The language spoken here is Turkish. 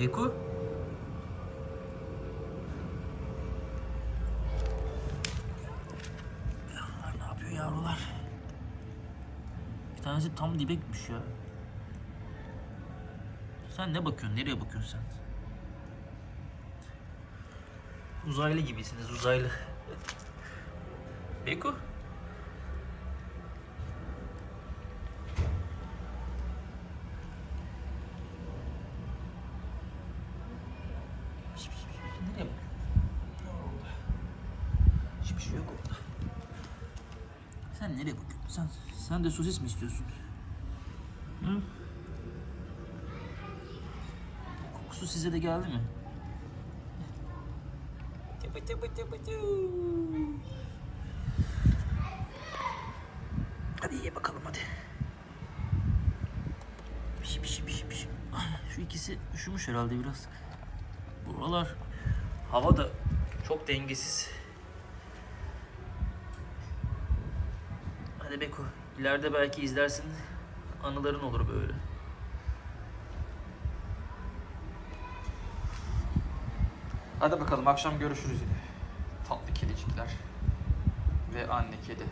Beko? Ya, ne yapıyor yavrular? Bir tanesi tam dibe gitmiş ya. Sen ne bakıyorsun? Nereye bakıyorsun sen? Uzaylı gibisiniz uzaylı. Beko? Hiçbir şey yok orada. Sen nereye bakıyorsun? Sen, sen de sosis mi istiyorsun? Hı? Kokusu size de geldi mi? Tıpı tıpı tıpı tü. Hadi ye bakalım hadi. Piş piş piş piş. Ah, Şu ikisi üşümüş herhalde biraz. Buralar hava da çok dengesiz. Hadi Beko, ileride belki izlersin. Anıların olur böyle. Hadi bakalım akşam görüşürüz yine. Tatlı kedicikler ve anne kedi.